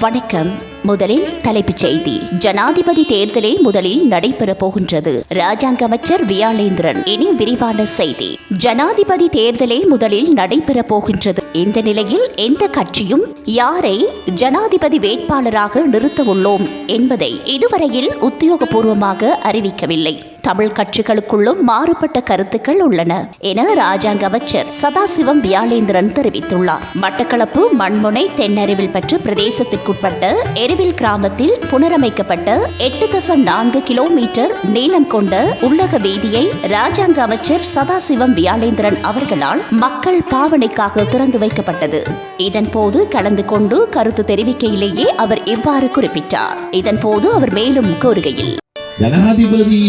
வணக்கம். முதலில் தலைப்புச் செய்தி. ஜனாதிபதி தேர்தலே முதலில் நடைபெறப் போகின்றது. ராஜாங்க அமைச்சர் வியாளேந்திரன் இனி விரிவான செய்தி. ஜனாதிபதி தேர்தலே முதலில் நடைபெறப் போகின்றது. இந்த நிலையில் எந்த கட்சியும் யாரை ஜனாதிபதி வேட்பாளராக நிறுத்த உள்ளோம் என்பதை இதுவரையில் உத்தியோகபூர்வமாக அறிவிக்கவில்லை. தமிழ் கட்சிகளுக்குள்ளும் மாறுபட்ட கருத்துக்கள் உள்ளன என ராஜாங்க அமைச்சர் சதாசிவம் வியாழேந்திரன் தெரிவித்துள்ளார். மட்டக்களப்பு மண்முனை தென்னருவில் பற்று பிரதேசத்திற்குட்பட்ட எருவில் கிராமத்தில் புனரமைக்கப்பட்ட எட்டு தசம் நான்கு கிலோமீட்டர் நீளம் கொண்ட உள்ளக வீதியை ராஜாங்க அமைச்சர் சதாசிவம் வியாழேந்திரன் அவர்களால் மக்கள் பாவனைக்காக திறந்து வைக்கப்பட்டது. இதன்போது கலந்து கொண்டு கருத்து தெரிவிக்கையிலேயே அவர் இவ்வாறு குறிப்பிட்டார். இதன்போது அவர் மேலும் கூறுகையில் ஜனாதிபதி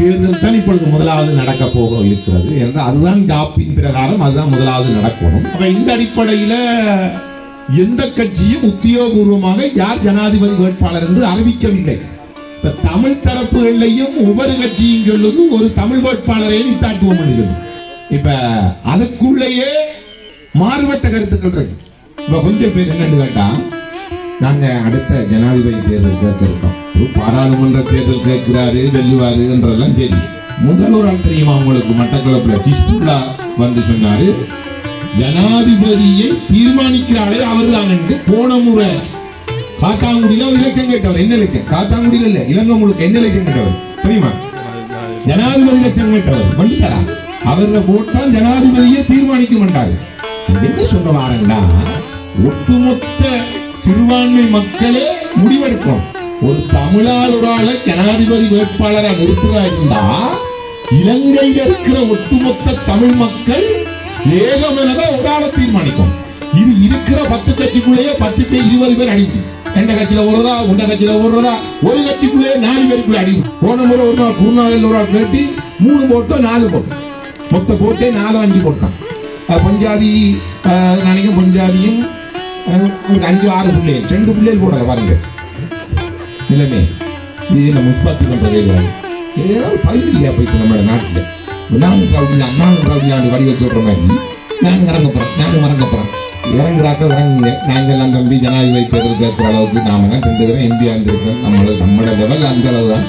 தேர்தல் தான் இப்பொழுது முதலாவது நடக்க போக இருக்கிறது. என்றால் அதுதான் ஜாப்பின் பிரகாரம் அதுதான் முதலாவது நடக்கணும். அப்ப இந்த அடிப்படையில எந்த கட்சியும் உத்தியோகபூர்வமாக யார் ஜனாதிபதி வேட்பாளர் என்று அறிவிக்கவில்லை. இப்ப தமிழ் தரப்புகள்லையும் ஒவ்வொரு கட்சியும் சொல்லுது ஒரு தமிழ் வேட்பாளரை நித்தாட்டுவோம் என்று சொல்லுது. இப்ப அதுக்குள்ளேயே மாறுபட்ட கருத்துக்கள் இருக்கு. இப்ப கொஞ்சம் பேர் என்னன்னு கேட்டா நாங்க அடுத்த ஜனாதிபதி தேர்தல் கேட்க இருக்கோம் பாராளுமன்ற தேர்தல் கேட்கிறாரு வெல்லுவாரு என்றெல்லாம் சரி. முதல் ஒரு ஆள் தெரியுமா உங்களுக்கு? மட்டக்களப்புல. கிஷ்புல்லா வந்து சொன்னாரு ஜனாதிபதியை தீர்மானிக்கிறாரே அவர் தான் என்று போன முறை காத்தாங்குடியில ஒரு எலெக்ஷன் கேட்டவர். என்ன எலெக்ஷன் காத்தாங்குடியில இல்ல இலங்கை முழுக்க என்ன எலெக்ஷன் கேட்டவர்? தெரியுமா? ஜனாதிபதி எலெக்ஷன் கேட்டவர். பண்ணிட்டாரா அவர போட்டால் ஜனாதிபதியை தீர்மானிக்க மாட்டாரு என்ன சொல்ல வாரண்டா ஒட்டுமொத்த சிறுபான்மை மக்களே முடிவெடுக்கும் ஒரு தமிழால் ஒரு ஆளை ஜனாதிபதி வேட்பாளராக நிறுத்துறா இருந்தா இலங்கையில் இருக்கிற ஒட்டுமொத்த தமிழ் மக்கள் ஏகமெனவே ஒரு ஆளை தீர்மானிக்கும். இது இருக்கிற பத்து கட்சிக்குள்ளேயே பத்து பேர் இருபது பேர் அடிக்கும் எந்த கட்சியில ஓடுறதா? உண்ட கட்சியில ஓடுறதா? ஒரு கட்சிக்குள்ளேயே நாலு பேருக்குள்ள அடிக்கும் போன முறை ஒரு நாள் குருநாதன் ஒரு ஆள் கேட்டு மூணு போட்டோம் நாலு போட்டோம் மொத்த போட்டே நாலு அஞ்சு போட்டான் பஞ்சாதி நினைக்க பஞ்சாதியும் அவருக்கு அஞ்சு ஆறு பிள்ளைகள் ரெண்டு பிள்ளைகள் போடல பாருங்க. இல்லைமே இது நம்ம உற்பத்தி பண்ற இல்லை ஏதாவது பகுதியா போயிட்டு நம்மளோட நாட்டில். நானும் ரவுடியா அண்ணாவும் ரவுடியாண்டு வடிவ சொல்ற மாதிரி. நானும் இறங்க போகிறேன் நானும் இறங்க போகிறேன் இறங்குறாக்க இறங்குங்க. நாங்கள் தம்பி ஜனாதிபதி தேர்தல் கேட்குற அளவுக்கு நாம எல்லாம் ரெண்டு பேரும் எம்பி இருந்திருக்கோம் நம்மளோட நம்மளோட லெவல் அந்த அளவு தான்